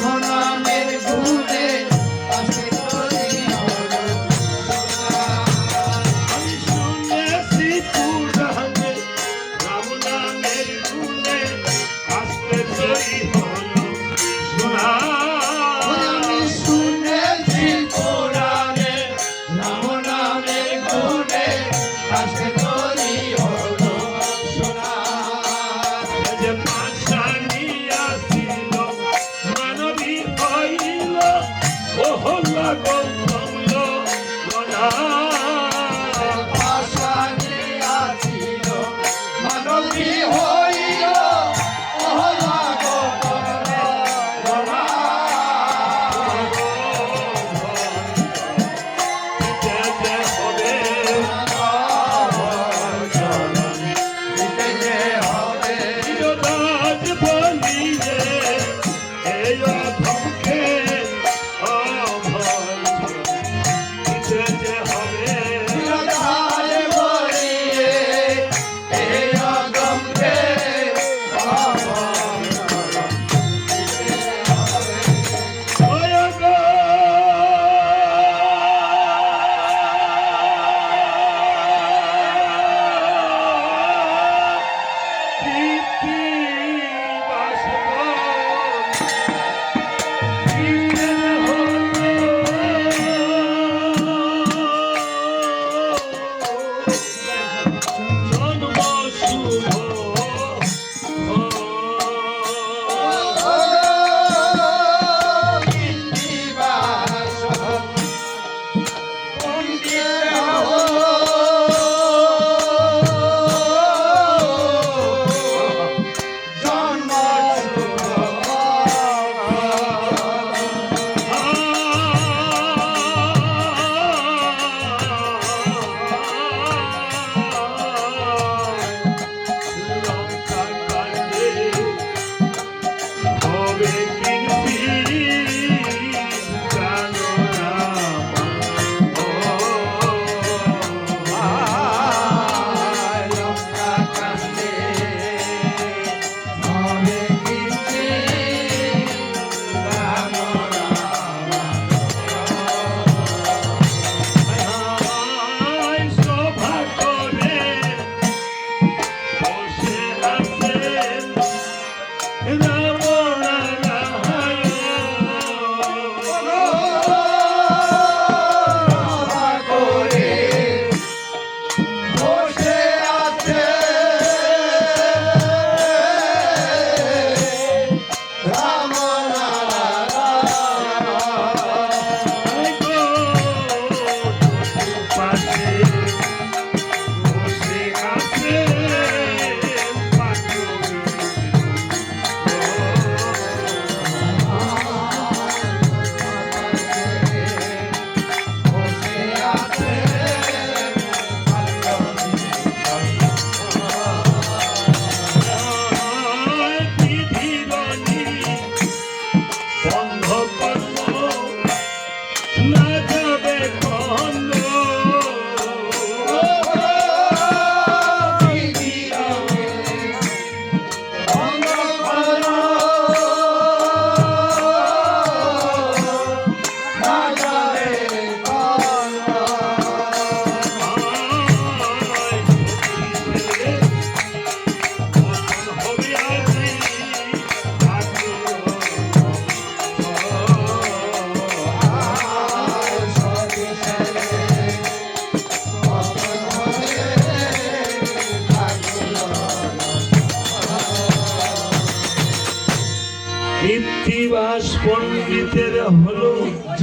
mona.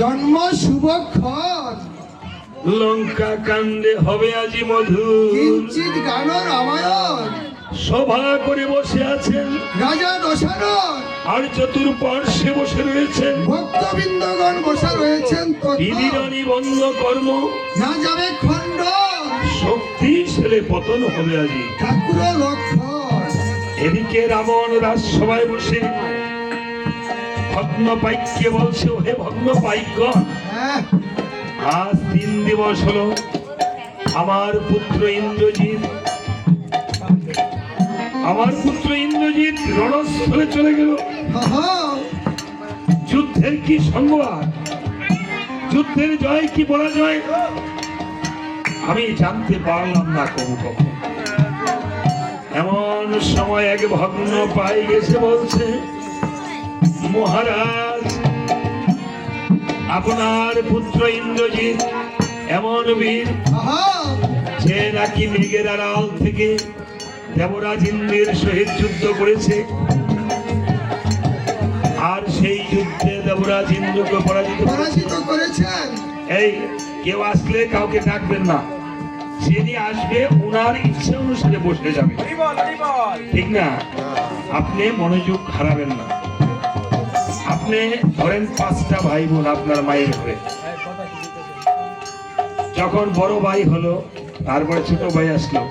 জন্ম শুভক্ষণ। লঙ্কা কাণ্ডে হবে আজি মধু কিঞ্চিত গান রামায়ণ সভা করে বসে আছেন। রাজা দশানন। আর চতুর্পার্শ্বে বসে রয়েছেন। ভক্তবৃন্দগণ বসে রয়েছেন তথা বিধির নিবন্ধ কর্ম। না যাবে খণ্ড শক্তি ছেলে পতন হবে আজি। ঠাকুর লক্ষণ। এদিকে রাবণ রাজসভায় বসে। ভগ্ন পাইক্যে বলছে হে ভগ্ন পাইক হ্যাঁ। আজ তিন দিবস হলো আমার পুত্র ইন্দ্রজিৎ। আমার পুত্র ইন্দ্রজিৎ রণস্থলে চলে গেল। যুদ্ধের কি সংবাদ? যুদ্ধের জয় কি পরাজয়? আমি জানতে পারলাম না কবু কখন। এমন সময় এক ভগ্ন পাই গেছে বলছে মহারাজ আপনার পুত্র ইন্দ্রজিৎ এমন বীর যে নাকি মেঘের আড়াল থেকে দেবরাজ ইন্দ্রের সহিত যুদ্ধ করেছে। আর সেই যুদ্ধে দেবরাজ ইন্দ্রকে পরাজিত পরাজিত করেছেন? এই কেউ আসলে কাউকে ডাকবেন না। যিনি আসবে ওনার ইচ্ছে অনুসারে বসে যাবে। ঠিক না? আপনি মনোযোগ হারাবেন না। আপনি ধরেন পাঁচটা ভাই বোন আপনার মায়ের ঘরে। যখন বড় ভাই হলো, তারপরে ছোট ভাই আসলো।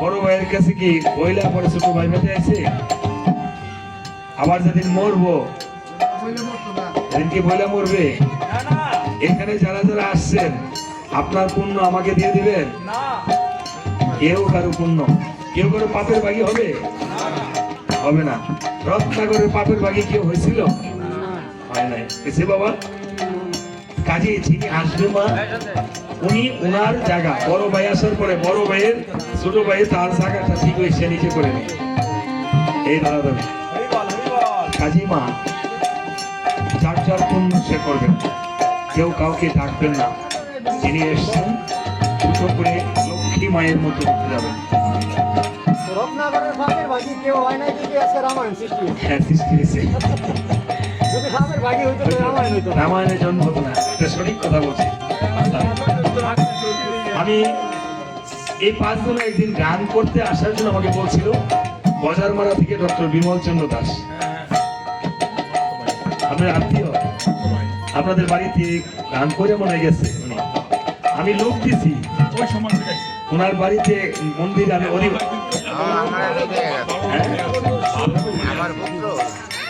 বড় ভাইয়ের কাছে কি বইলা পরে ছোট ভাই বেঁচে আছে আবার যেদিন মরবো কি বইলা মরবে? এখানে যারা যারা আসছেন, আপনার পুণ্য আমাকে দিয়ে দিবেন? কেউ কারও পুণ্য। কেউ কারও পাপের বাগি হবে? হবে না। রত্নাগরের পাপের বাগি কেউ হয়েছিল? হয় নাই। এসে বাবা কাজে যিনি আসবে মা উনি ওনার জায়গা। বড় ভাই আসার পরে বড় ভাইয়ের ছোট ভাইয়ের তার জায়গাটা ঠিক হয়েছে নিচে করে এই দাদা দাবি কাজী মা যার যার পুণ্য সে করবেন কেউ কাউকে ডাকবেন না। যিনি এসছেন ছোট করে লক্ষ্মী মায়ের মতো উঠে যাবেন। রত্নাগরের ভাগি কেউ হয় যদি আজকে রামায়ণ সৃষ্টি হ্যাঁ সৃষ্টি হয়েছে। রামায়ণের জন্ম হতো না এটা সঠিক কথা বলছি আমি এই পাঁচ দিন একদিন গান করতে আসার জন্য আমাকে বলছিল বাজার মারা থেকে ডক্টর বিমল চন্দ্র দাস আপনার আত্মীয় আপনাদের বাড়িতে গান করে মনে গেছে আমি লোক দিছি ওনার বাড়িতে মন্দির আমি হ্যাঁ?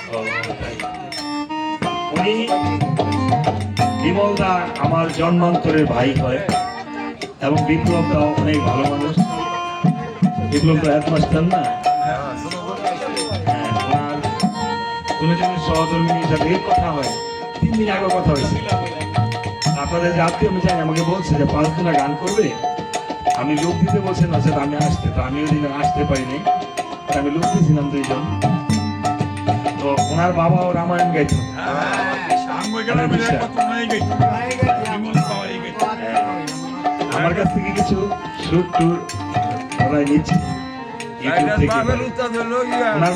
ও, তাই। উনি বিমল দা আমার জন্মান্তরের ভাই হয় এবং অনেক ভালো মানুষ। বিপ্লব না? হ্যাঁ, কথা হয়। তিন দিন আগে কথা হয়েছে। আপনাদের যে আত্মীয় জানি আমাকে বলছে যে পাঁচ দিনা গান করবে আমি লোক দিতে বলছেন না স্যার আমি আসতে তো আমি ওই আসতে পারিনি আমি লোক দিয়েছিলাম দুইজন। তো ওনার বাবাও রামায়ণ গাইতো। নাই গেছি। গেছি। আমার কাছ থেকে কিছু সুর টুর ওরা নিচ্ছি। ওনার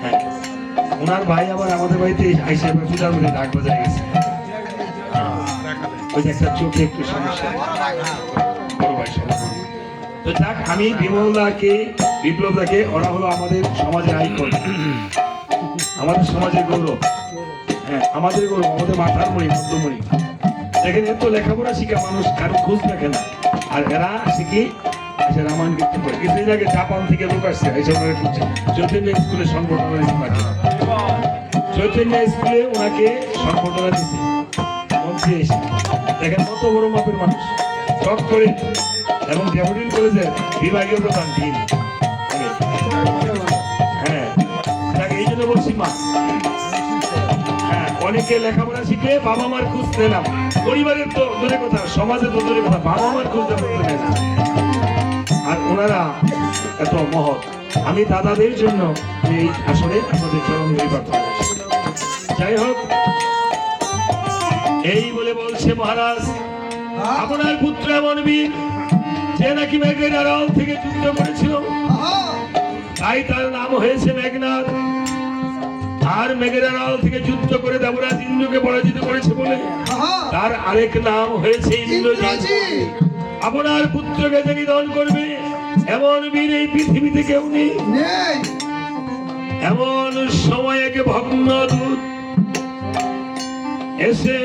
হ্যাঁ। ভাই আবার আমাদের বাড়িতে আইসে ডাক গেছে। ওই একটা চোখে একটু সমস্যা। বড় ভাই সমস্যা। তো যাক আমি বিমলদাকে বিপ্লবদাকে ওরা হলো আমাদের সমাজের আইকন আমাদের সমাজের গৌরব। হ্যাঁ আমাদের গৌরব, আমাদের মাথার মণি, মধ্যমণি। দেখেন, এত লেখাপড়া শিখা মানুষ কারও খোঁজ দেখে না। আর এরা শিখি এসে রামায়ণ করে। জাপান থেকে লোক আসছে খুঁজছে চৈতন্য স্কুলে সংগঠন চৈতন্য স্কুলে ওনাকে দিছে। মন্ত্রী এসে। দেখেন, কত বড় মাপের মানুষ। টক করে। এবং ডেপুটিন কলেজের বিভাগীয় প্রধান ডিন তাকে এই জন্য বলছি মা হ্যাঁ অনেকে লেখাপড়া শিখে বাবা মার খুঁজ পেলাম পরিবারের তো দূরে কথা সমাজের তো দূরে কথা বাবা মার খুঁজ পেলাম না আর ওনারা এত মহৎ। আমি দাদাদের জন্য এই আসলে আপনাদের চরণ ধরে প্রার্থনা যাই হোক এই বলে বলছে মহারাজ আপনার পুত্র এমন বীর যে নাকি মেঘের আড়াল থেকে যুদ্ধ করেছিল। তাই তার নাম হয়েছে মেঘনাথ আর মেঘের আড়াল থেকে যুদ্ধ করে দেবরাজ ইন্দ্রকে পরাজিত করেছে বলে। তার আরেক নাম হয়েছে ইন্দ্রজিৎ। আপনার পুত্রকে যে নিধন করবে এমন বীর এই পৃথিবীতে কেউ নেই। নেই। এমন সময় একে ভগ্ন দূত এসে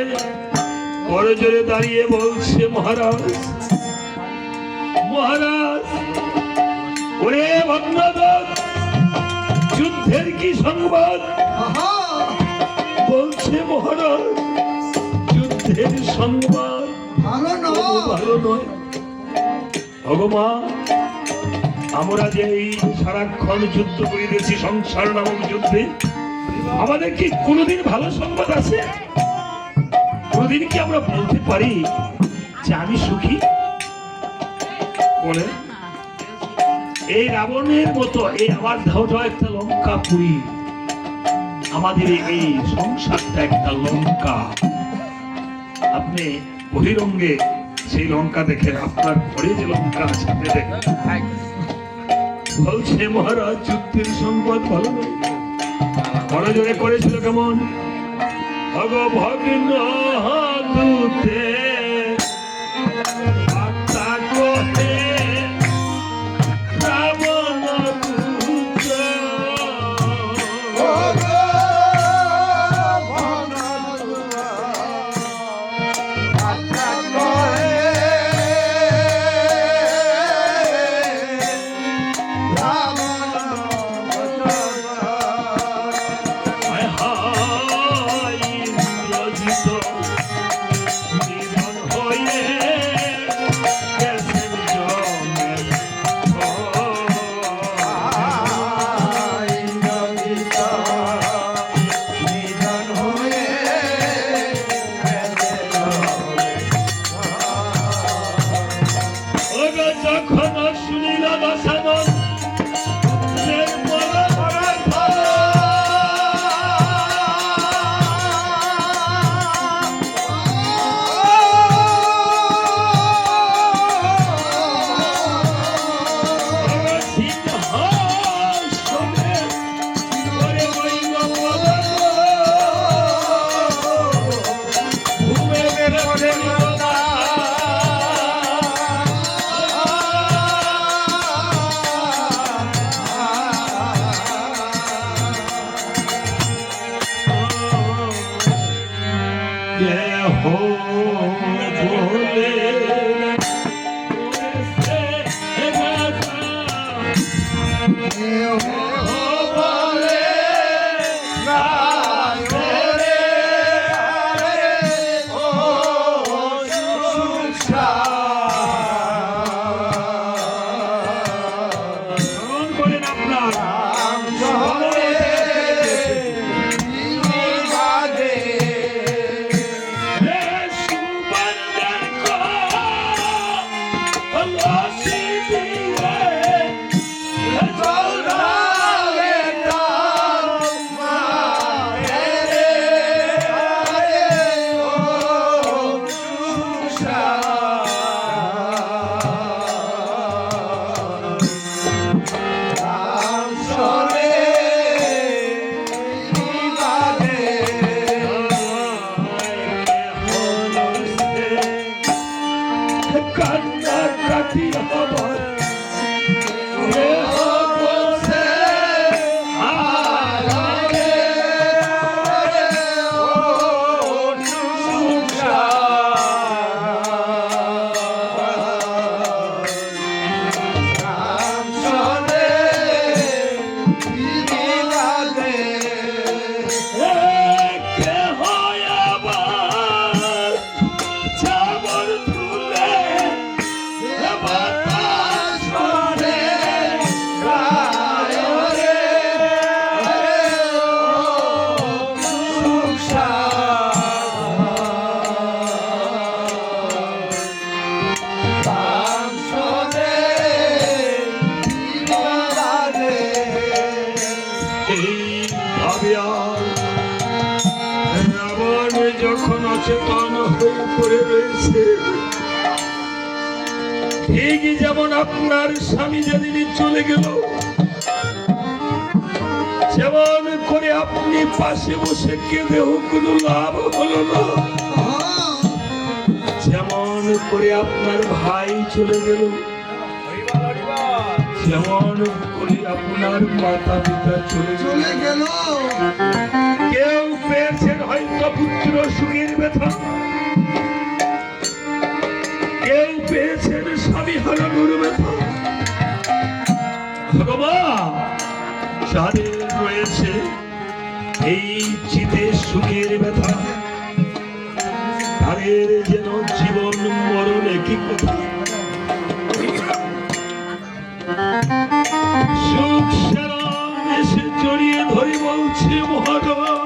করজোরে দাঁড়িয়ে বলছে মহারাজ মহারাজ ওরে ভগ্নদূত যুদ্ধের কি সংবাদ? বলছে মহারাজ যুদ্ধের সংবাদ ভালো নয়। আমরা যে এই সারাক্ষণ যুদ্ধ করিতেছি সংসার নামক যুদ্ধে আমাদের কি কোনোদিন ভালো সংবাদ আছে? কোনোদিন কি আমরা বলতে পারি যে আমি সুখী? বলে এই রাবণের মতো এই আমার ধাওটা একটা লঙ্কা পুরী। আমাদের এই সংসারটা একটা লঙ্কা। আপনি বহিরঙ্গে সেই লঙ্কা দেখেন, আপনার ঘরে যে লঙ্কা আছে বলছে, মহারাজ, যুদ্ধের সংবাদ ভালো বড় জোরে করেছিল কেমন? ভগ ভগ্ন দূতে Yes. করেন আপনার। কান্না কাটি আপনার স্বামী যেদিন চলে গেল যেমন করে আপনি পাশে বসে কেঁদেও কোনো লাভ হলো না। যেমন করে আপনার ভাই চলে গেল যেমন করে আপনার মাতা পিতা চলে চলে গেল। কেউ পেয়েছেন হয়তো পুত্র সুখের ব্যথা কেউ পেয়েছেন স্বামী হারানোর ব্যথা যাদের রয়েছে এই চিতে সুখের ব্যথা, তাদের যেন জীবন মরণ একই কথা সুখ সারাম এসে জড়িয়ে ধরে বলছে মহারাজ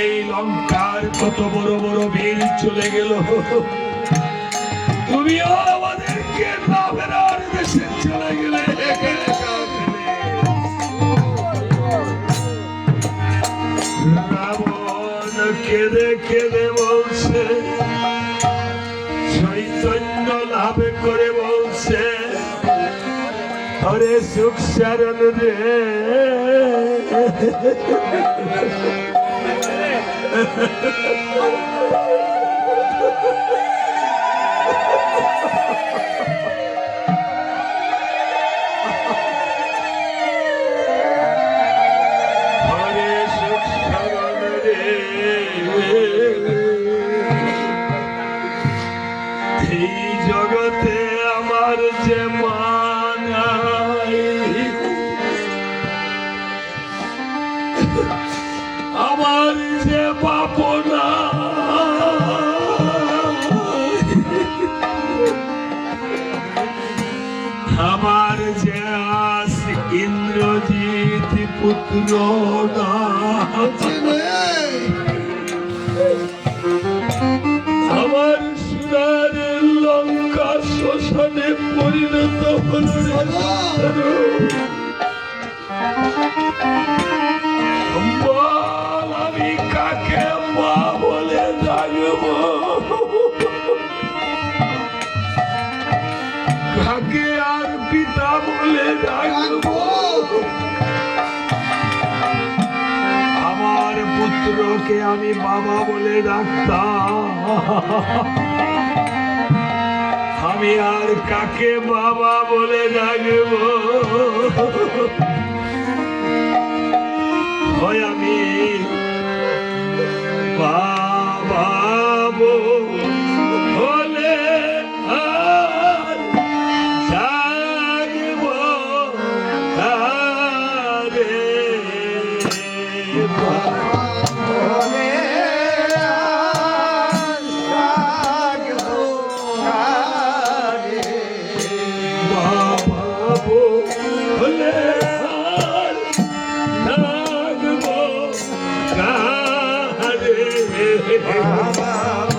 এই লঙ্কার কত বড় বড় বীর চলে গেল। তুমিও আমাদেরকে না ফেরার কেঁদে কেঁদে বলছে, চৈতন্য লাভ করে বলছে, হরে সুখ শরণ রে ハハハハハ! পুত্র আমার সোনার লঙ্কা শ্মশানে পরিণত হল। আমি কাকে মা বলে ডাকব কাকে আর পিতা বলে ডাকব পুত্রকে আমি বাবা বলে ডাকতাম। আমি আর কাকে বাবা বলে ডাকব? হয় আমি বা বাবা